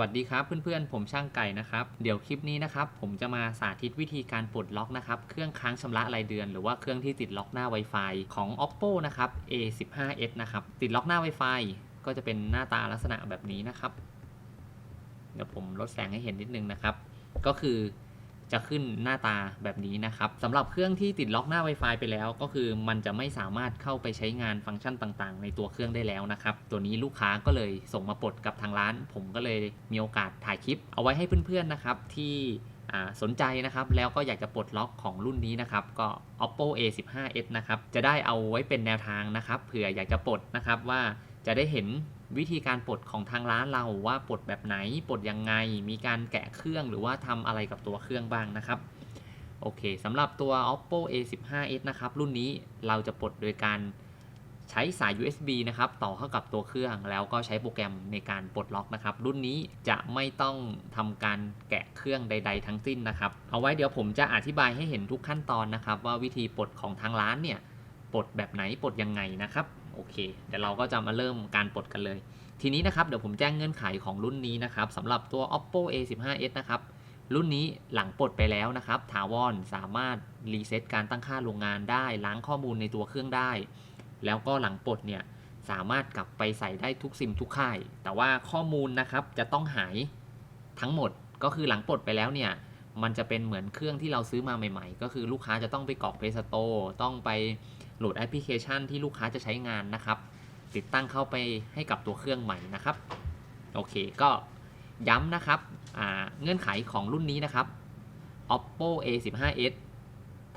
วัสดีครับเพื่อนๆ ผมช่างไก่นะครับ เดี๋ยวคลิปนี้นะครับ ผมจะมาสาธิตวิธีการปลดล็อกนะครับ เครื่องค้างชำระรายเดือน หรือว่าเครื่องที่ติดล็อกหน้า Wi-Fi ของ oppo นะครับ a15s นะครับ ติดล็อกหน้า Wi-Fi ก็จะเป็นหน้าตาลักษณะแบบนี้นะครับ เดี๋ยวผมลดแสงให้เห็นนิดนึงนะครับ ก็คือ จะขึ้นหน้าตาแบบนี้นะครับสำหรับเครื่องที่ติดล็อกหน้า Wi-Fi ไปแล้ว ก็คือมันจะไม่สามารถเข้าไปใช้งานฟังก์ชันต่างๆ ในตัวเครื่องได้แล้วนะครับตัวนี้ลูกค้าก็เลยส่งมาปลดกับทางร้าน ผมก็เลยมีโอกาสถ่ายคลิป เอาไว้ให้เพื่อนๆนะครับที่สนใจนะครับแล้วก็อยากจะปลดล็อกของรุ่นนี้นะครับก็ oppo a15s นะครับจะได้เอาไว้เป็นแนวทางนะครับเผื่ออยากจะปลดนะครับว่าจะได้เห็น วิธีการปลดของทางร้านเราว่าปลดแบบไหนปลดยังไง มีการแกะเครื่องหรือว่าทำอะไรกับตัวเครื่องบ้างนะครับโอเคสำหรับตัว oppo a15s นะครับ รุ่นนี้เราจะปลดโดยการใช้สาย USB นะครับ ต่อเข้ากับตัวเครื่อง แล้วก็ใช้โปรแกรมในการปลดล็อกนะครับ รุ่นนี้จะไม่ต้องทำการแกะเครื่องใด ๆ ทั้งสิ้นนะครับ เอาไว้เดี๋ยวผมจะอธิบายให้เห็นทุกขั้นตอนนะครับ ว่าวิธีปลดของทางร้านเนี่ยปลดแบบไหนปลดยังไงนะครับ โอเคเดี๋ยวเราก็จะมาเริ่มการปลดกันเลย ทีนี้นะครับเดี๋ยวผมแจ้งเงื่อนไขของรุ่นนี้นะครับสำหรับตัว oppo a15s นะครับรุ่นนี้หลังปลดไปแล้วนะครับ ถาวรสามารถรีเซ็ตการตั้งค่าโรงงานได้ ล้างข้อมูลในตัวเครื่องได้ แล้วก็หลังปลดเนี่ยสามารถกลับไปใส่ได้ทุกซิมทุกค่าย แต่ว่าข้อมูลนะครับจะต้องหายทั้งหมดก็คือหลังปลดไปแล้วเนี่ยมันจะเป็นเหมือนเครื่องที่เราซื้อมาใหม่ ๆ ก็คือลูกค้าจะต้องไปกรอก Play Store ต้องไป โหลดแอปพลิเคชันที่ลูกค้าจะใช้งานนะครับ ติดตั้งเข้าไปให้กับตัวเครื่องใหม่นะครับโอเคก็ย้ำนะครับเงื่อนไขของรุ่นนี้นะครับ oppo a15s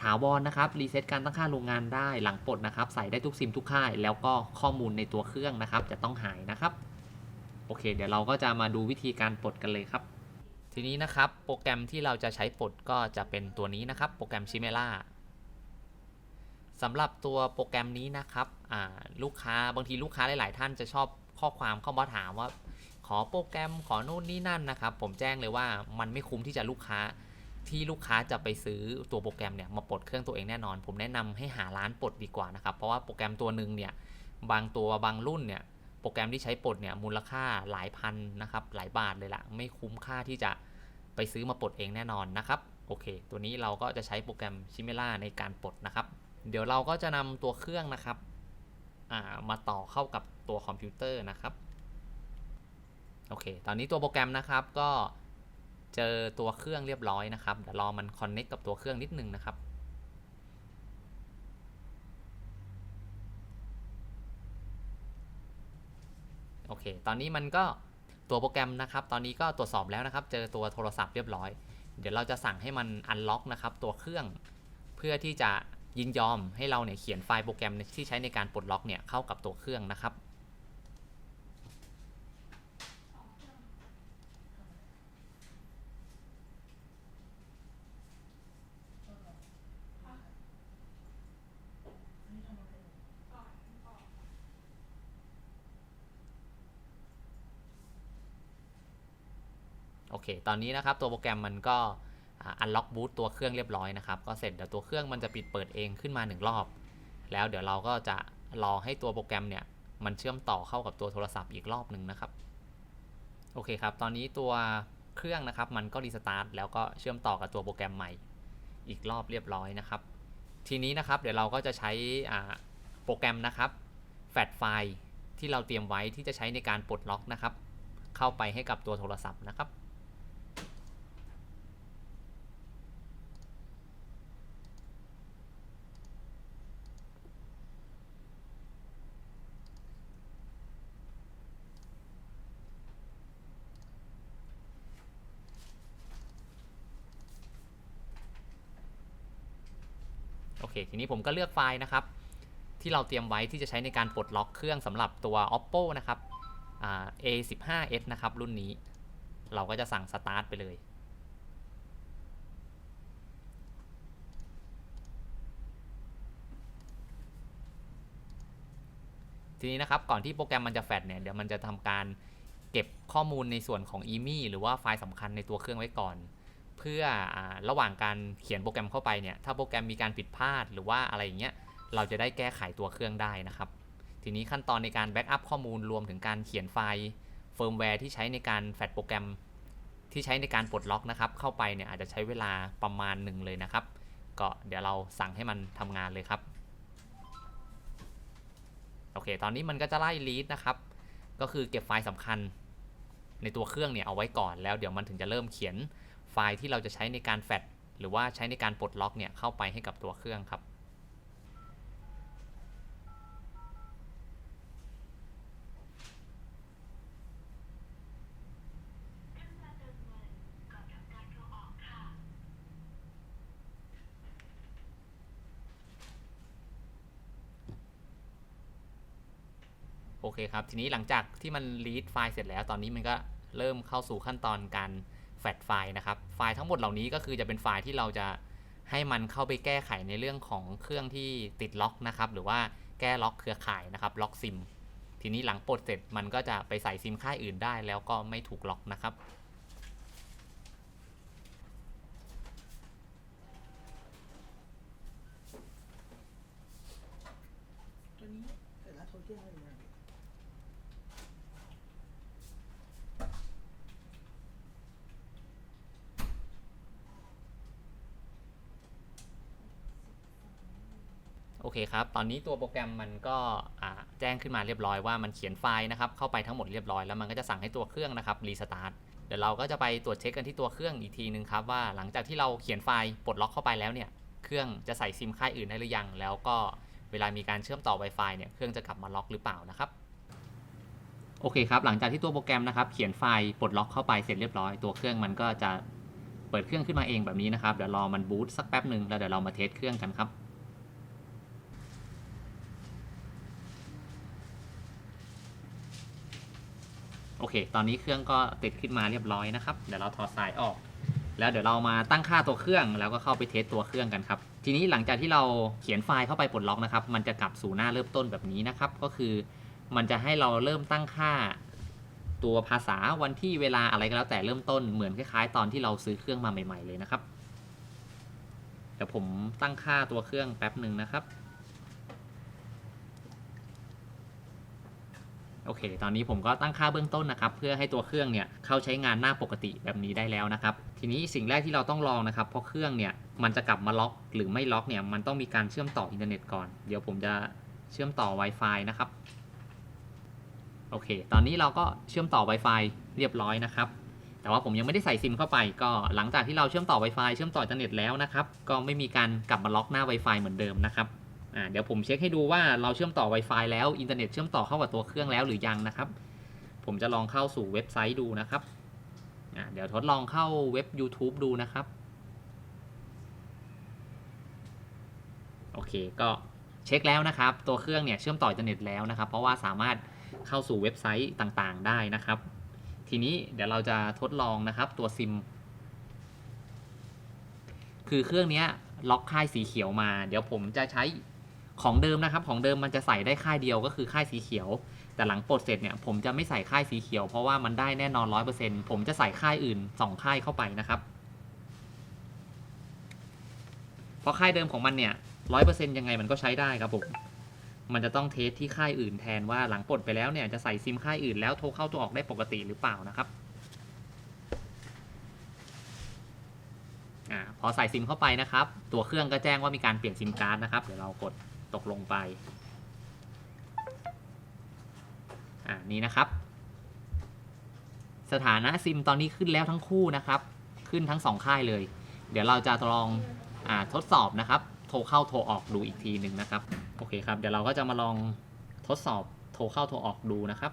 ถาวรนะครับ รีเซ็ตการตั้งค่าโรงงานได้หลังปลดนะครับ ใส่ได้ทุกซิมทุกค่าย แล้วก็ข้อมูลในตัวเครื่องนะครับ จะต้องหายนะครับ โอเค เดี๋ยวเราก็จะมาดูวิธีการปลดกันเลยครับ ทีนี้นะครับ โปรแกรมที่เราจะใช้ปลดก็จะเป็นตัวนี้นะครับ โปรแกรม Chimera สำหรับตัวโปรแกรมนี้นะครับลูกค้าบางทีลูกค้าหลาย ๆ ท่านจะชอบข้อความเข้ามาถามว่า ขอโปรแกรมขอนู่นนี่นั่นนะครับ ผมแจ้งเลยว่ามันไม่คุ้มที่จะลูกค้าที่ลูกค้าจะไปซื้อตัวโปรแกรมเนี่ยมาปลดเครื่องตัวเองแน่นอน ผมแนะนำให้หาร้านปลดดีกว่านะครับ เพราะว่าโปรแกรมตัวหนึ่งเนี่ยบางตัวบางรุ่นเนี่ยโปรแกรมที่ใช้ปลดเนี่ยมูลค่าหลายพันนะครับหลายบาทเลยละไม่คุ้มค่าที่จะไปซื้อมาปลดเองแน่นอนนะครับโอเค ตัวนี้เราก็จะใช้โปรแกรม Chimera ในการปลดนะครับ เดี๋ยวเราก็จะนำตัวเครื่องนะครับมาต่อเข้ากับตัวคอมพิวเตอร์นะครับ โอเค ตอนนี้ตัวโปรแกรมนะครับก็เจอตัวเครื่องเรียบร้อยนะครับ เดี๋ยวรอมันคอนเน็กกับตัวเครื่องนิดนึงนะครับโอเค ตอนนี้มันก็ตัวโปรแกรมนะครับ ตอนนี้ก็ตรวจสอบแล้วนะครับ เจอตัวโทรศัพท์เรียบร้อย เดี๋ยวเราจะสั่งให้มันอันล็อกนะครับ ตัวเครื่อง เพื่อที่จะ ยินยอมให้เราเนี่ยเขียนไฟล์โปรแกรมที่ใช้ในการปลดล็อกเนี่ยเข้ากับตัวเครื่องนะครับ โอเค ตอนนี้นะครับตัวโปรแกรมมันก็ อันล็อกบูตตัวเครื่องเรียบร้อยนะครับก็เสร็จเดี๋ยวตัวเครื่องมันจะปิดเปิดเองขึ้นมา 1 รอบ แล้วเดี๋ยวเราก็จะรอให้ตัวโปรแกรมเนี่ยมันเชื่อมต่อเข้ากับตัวโทรศัพท์อีกรอบหนึ่งนะครับโอเคครับ ตอนนี้ตัวเครื่องนะครับมันก็รีสตาร์ทแล้วก็เชื่อมต่อกับตัวโปรแกรมใหม่อีกรอบเรียบร้อยนะครับ ทีนี้นะครับเดี๋ยวเราก็จะใช้โปรแกรมนะครับแฟลชไฟล์ที่เราเตรียมไว้ที่จะใช้ในการปลดล็อกนะครับ เข้าไปให้กับตัวโทรศัพท์นะครับ โอเค ทีนี้ผมก็เลือกไฟล์นะครับ ที่เราเตรียมไว้ที่จะใช้ในการปลดล็อกเครื่องสำหรับตัว oppo นะครับ a15s นะครับ รุ่นนี้ เราก็จะสั่ง start ไปเลยทีนี้นะครับก่อนที่โปรแกรมมันจะแฟดเนี่ยเดี๋ยวมันจะทำการเก็บข้อมูลในส่วนของ EMI หรือว่าไฟล์สำคัญในตัวเครื่องไว้ก่อน เพื่ออระหว่างการเขียนโปรแกรมเข้าไปเนี่ยถ้าโปรแกรมมีการผิดพลาดหรือว่าอะไรอย่างเงี้ยเราจะได้แก้ไขตัวเครื่องได้นะครับ ทีนี้ขั้นตอนในการแบ็กอัพข้อมูลรวมถึงการเขียนไฟล์เฟิร์มแวร์ที่ใช้ในการแฟดโปรแกรมที่ใช้ในการปลดล็อกนะครับ เข้าไปเนี่ยอาจจะใช้เวลาประมาณหนึ่งเลยนะครับ ก็เดี๋ยวเราสั่งให้มันทำงานเลยครับโอเค ตอนนี้มันก็จะไล่ลีดนะครับ ก็คือเก็บไฟล์สำคัญในตัวเครื่องเนี่ยเอาไว้ก่อนแล้วเดี๋ยวมันถึงจะเริ่มเขียน ฟล์ที่เราจะใช้ในการแฟดหรือว่าใช้ในการปลดล็อกเนี่ยเข้าไปให้กับตัวเครื่องครับ โอเคครับ ทีนี้หลังจากที่มัน read ไฟล์เสร็จแล้ว ตอนนี้มันก็เริ่มเข้าสู่ขั้นตอนการแฟดไฟล์นะครับ ไฟล์ทั้งหมดเหล่านี้ก็คือจะเป็นไฟล์ที่เราจะให้มันเข้าไปแก้ไขในเรื่องของเครื่องที่ติดล็อกนะครับ หรือว่าแก้ล็อกเครือข่ายนะครับ ล็อกซิม ทีนี้หลังปลดเสร็จมันก็จะไปใส่ซิมค่ายอื่นได้ แล้วก็ไม่ถูกล็อกนะครับ ตัวนี้เสร็จแล้วโทรเที่ยงอะไรอย่างเงี้ย โอเคครับ ตอนนี้ตัวโปรแกรมมันก็แจ้งขึ้นมาเรียบร้อยว่ามันเขียนไฟล์นะครับ เข้าไปทั้งหมดเรียบร้อยแล้วมันก็จะสั่งให้ตัวเครื่องนะครับรีสตาร์ทเดี๋ยวเราก็จะไปตรวจเช็คกันที่ตัวเครื่องอีกทีนึงครับว่าหลังจากที่เราเขียนไฟล์ปลดล็อกเข้าไปแล้วเนี่ยเครื่องจะใส่ซิมค่ายอื่นได้หรือยัง แล้วก็เวลามีการเชื่อมต่อ Wi-Fi เนี่ยเครื่องจะกลับมาล็อกหรือเปล่านะครับโอเคครับหลังจากที่ตัวโปรแกรมนะครับเขียนไฟล์ปลดล็อกเข้าไปเสร็จเรียบร้อยตัวเครื่องมันก็จะเปิดเครื่องขึ้นมาเองแบบนี้นะครับเดี๋ยวรอมันบูตสักแป๊บหนึ่งแล้วเดี๋ยวเรามาเทสเครื่องกันครับ เค ตอนนี้เครื่องก็ติดขึ้นมาเรียบร้อยนะครับ เดี๋ยวเราถอดสายออก แล้วเดี๋ยวเรามาตั้งค่าตัวเครื่องแล้วก็เข้าไปเทสตัวเครื่องกันครับ ทีนี้หลังจากที่เราเขียนไฟล์เข้าไปปลดล็อกนะครับ มันจะกลับสู่หน้าเริ่มต้นแบบนี้นะครับ ก็คือ มันจะให้เราเริ่มตั้งค่าตัวภาษาวันที่เวลาอะไรก็แล้วแต่เริ่มต้นเหมือนคล้ายๆ ตอนที่เราซื้อเครื่องมาใหม่ ๆเลยนะครับ เดี๋ยวผมตั้งค่าตัวเครื่องแป๊บหนึ่งนะครับ โอเค ตอนนี้ผมก็ตั้งค่าเบื้องต้นนะครับ เพื่อให้ตัวเครื่องเนี่ยเข้าใช้งานหน้าปกติแบบนี้ได้แล้วนะครับ ทีนี้สิ่งแรกที่เราต้องลองนะครับเพราะเครื่องเนี่ยมันจะกลับมาล็อกหรือไม่ล็อกเนี่ยมันต้องมีการเชื่อมต่ออินเทอร์เน็ตก่อน เดี๋ยวผมจะเชื่อมต่อ Wi-Fi นะครับโอเค ตอนนี้เราก็เชื่อมต่อ Wi-Fi เรียบร้อยนะครับ แต่ว่าผมยังไม่ได้ใส่ซิมเข้าไป ก็หลังจากที่เราเชื่อมต่อ Wi-Fi เชื่อมต่ออินเทอร์เน็ตแล้วนะครับ ก็ไม่มีการกลับมาล็อกหน้า Wi-Fi เหมือนเดิมนะครับ อ่าเดี๋ยวผมเช็คให้ดูว่าเราเชื่อมต่อ Wi-Fi แล้วอินเทอร์เน็ตเชื่อมต่อเข้ากับตัวเครื่องแล้วหรือยังนะครับ ผมจะลองเข้าสู่เว็บไซต์ดูนะครับอ่าเดี๋ยวทดลองเข้าเว็บ YouTube ดูนะครับโอเคก็เช็คแล้วนะครับ ตัวเครื่องเนี่ยเชื่อมต่ออินเทอร์เน็ตแล้วนะครับ เพราะว่าสามารถเข้าสู่เว็บไซต์ต่างๆ ได้นะครับ ทีนี้เดี๋ยวเราจะทดลองนะครับตัวซิม คือเครื่องนี้ล็อกค่ายสีเขียวมา เดี๋ยวผมจะใช้ ของเดิมนะครับ ของเดิมมันจะใส่ได้ค่ายเดียวก็คือค่ายสีเขียว แต่หลังปลดเสร็จเนี่ยผมจะไม่ใส่ค่ายสีเขียว เพราะว่ามันได้แน่นอน100%ผมจะใส่ค่ายอื่น2ค่ายเข้าไปนะครับ เพราะค่ายเดิมของมันเนี่ย100%ยังไงมันก็ใช้ได้ครับผมมันจะต้องเทสที่ค่ายอื่นแทนว่าหลังปลดไปแล้วเนี่ยจะใส่ซิมค่ายอื่นแล้วโทรเข้าตัวออกได้ปกติหรือเปล่านะครับอ่าพอใส่ซิมเข้าไปนะครับ ตัวเครื่องก็แจ้งว่ามีการเปลี่ยนซิมการ์ดนะครับ เดี๋ยวเรากด ตกลงไป อ่านี่นะครับ สถานะซิมตอนนี้ขึ้นแล้วทั้งคู่นะครับ ขึ้นทั้งสองค่ายเลย เดี๋ยวเราจะลองอ่าทดสอบนะครับ โทรเข้าโทรออกดูอีกทีหนึ่งนะครับ โอเคครับ เดี๋ยวเราก็จะมาลองทดสอบโทรเข้าโทรออกดูนะครับ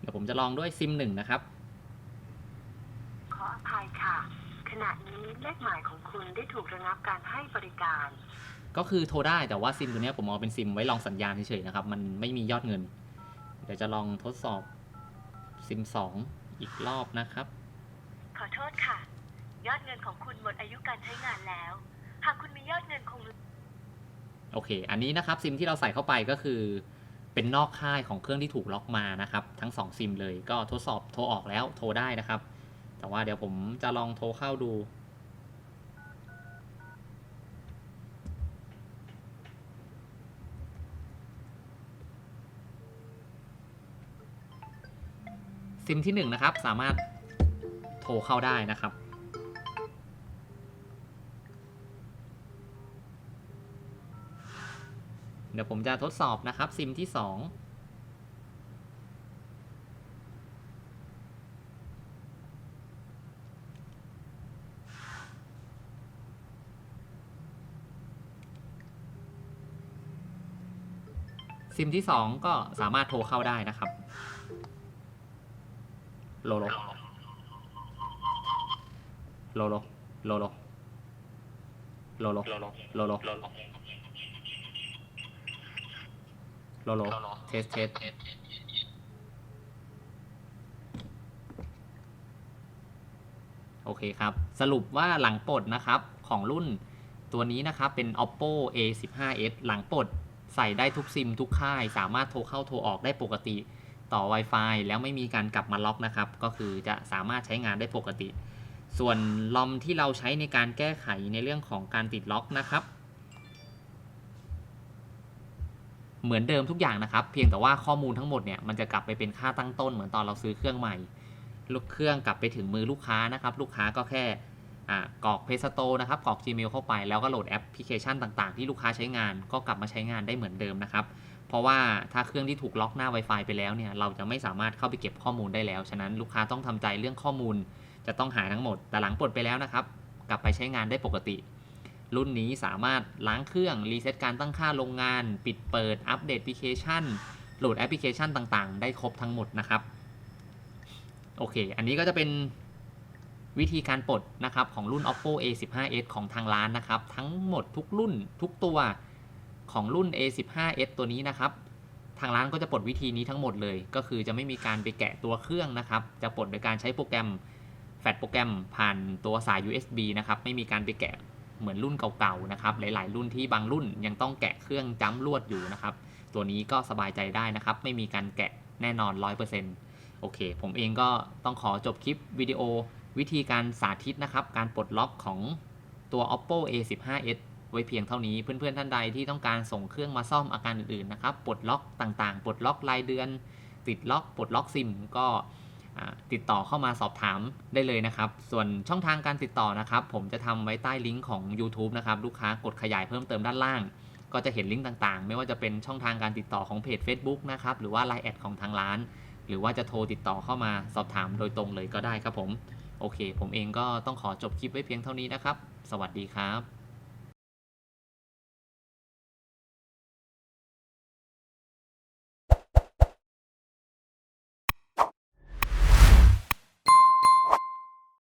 เดี๋ยวผมจะลองด้วยซิมหนึ่งนะครับขออภัยค่ะ ขณะนี้เลขหมายของคุณได้ถูกระงับการให้บริการ ก็คือโทรได้แต่ว่าซิมตัวเนี้ยผมเอาเป็นซิมไว้ลองสัญญาณเฉยๆนะครับ มันไม่มียอดเงิน เดี๋ยวจะลองทดสอบซิม2 อีกรอบนะครับ ขอโทษค่ะ ยอดเงินของคุณหมดอายุการใช้งานแล้ว หากคุณมียอดเงินคงโอเค อันนี้นะครับซิมที่เราใส่เข้าไปก็คือเป็นนอกค่ายของเครื่องที่ถูกล็อกมานะครับ ทั้ง 2 ซิมเลยก็ทดสอบโทรออกแล้วโทรได้นะครับ แต่ว่าเดี๋ยวผมจะลองโทรเข้าดู ซิมที่หนึ่งนะครับ สามารถโทรเข้าได้นะครับเดี๋ยวผมจะทดสอบนะครับซิมที่สอง ซิมที่ 2 ก็สามารถโทรเข้าได้นะครับโลโลโลโลโลโลโลโลโลโลโลโลโลโลเทสเทสโอเคครับ สรุปว่าหลังปลดนะครับของรุ่นตัวนี้นะครับเป็น oppo a 1 5 s หลังปลด ใส่ได้ทุกซิมทุกค่าย สามารถโทรเข้าโทรออกได้ปกติต่อ Wi-Fi แล้วไม่มีการกลับมาล็อกนะครับ ก็คือจะสามารถใช้งานได้ปกติ ส่วนลอมที่เราใช้ในการแก้ไขในเรื่องของการติดล็อกนะครับ เหมือนเดิมทุกอย่างนะครับ เพียงแต่ว่าข้อมูลทั้งหมดเนี่ยมันจะกลับไปเป็นค่าตั้งต้นเหมือนตอนเราซื้อเครื่องใหม่ ลูกเครื่องกลับไปถึงมือลูกค้านะครับ ลูกค้าก็แค่ กรอก p พ s t o นะครับกรอก Gmail เข้าไปแล้วก็โหลดแอปพลิเคชันต่างๆ ที่ลูกค้าใช้งานก็กลับมาใช้งานได้เหมือนเดิมนะครับ เพราะว่าถ้าเครื่องที่ถูกล็อกหน้า Wi-Fi ไปแล้วเนี่ยเราจะไม่สามารถเข้าไปเก็บข้อมูลได้แล้ว ฉะนั้นลูกค้าต้องทำใจเรื่องข้อมูล จะต้องหายทั้งหมด แต่หลังปลดไปแล้วนะครับ กลับไปใช้งานได้ปกติ รุ่นนี้สามารถล้างเครื่องรีเซ็ตการตั้งค่าโรงงาน ปิดเปิดอัปเดตแอปพลิเคชันโหลดแอปพลิเคชันต่างๆ ได้ครบทั้งหมดนะครับโอเค อันนี้ก็จะเป็น วิธีการปลดนะครับของรุ่น oppo a 1 5 s ของทางร้านนะครับ ทั้งหมดทุกรุ่นทุกตัวของรุ่น a 1 5 s ตัวนี้นะครับ ทางร้านก็จะปลดวิธีนี้ทั้งหมดเลย ก็คือจะไม่มีการไปแกะตัวเครื่องนะครับ จะปลดโดยการใช้โปรแกรมแฟลชโปรแกรมผ่านตัวสาย USB นะครับ ไม่มีการไปแกะเหมือนรุ่นเก่าๆนะครับ หลายๆ รุ่นที่บางรุ่นยังต้องแกะเครื่องจ้ำลวดอยู่นะครับ ตัวนี้ก็สบายใจได้นะครับ ไม่มีการแกะแน่นอน 100%โอเค ผมเองก็ต้องขอจบคลิปวิดีโอ วิธีการสาธิตนะครับ การปลดล็อกของตัว oppo a 1 5 s ไว้เพียงเท่านี้ เพื่อนๆท่านใดที่ต้องการส่งเครื่องมาซ่อมอาการอื่นๆนะครับ ปลดล็อกต่างๆ ปลดล็อกรายเดือน ติดล็อก ปลดล็อกซิม ก็ติดต่อเข้ามาสอบถามได้เลยนะครับ ส่วนช่องทางการติดต่อนะครับ ผมจะทำไว้ใต้ลิงก์ของ YouTube นะครับ ลูกค้ากดขยายเพิ่มเติมด้านล่าง ก็จะเห็นลิงก์ต่างๆ ไม่ว่าจะเป็นช่องทางการติดต่อของเพจ Facebook นะครับ หรือว่า Line แอดของทางร้าน หรือว่าจะโทรติดต่อเข้ามาสอบถามโดยตรงเลยก็ได้ครับผม โอเค ผมเองก็ต้องขอจบคลิปไว้เพียงเท่านี้นะครับ สวัสดีครับ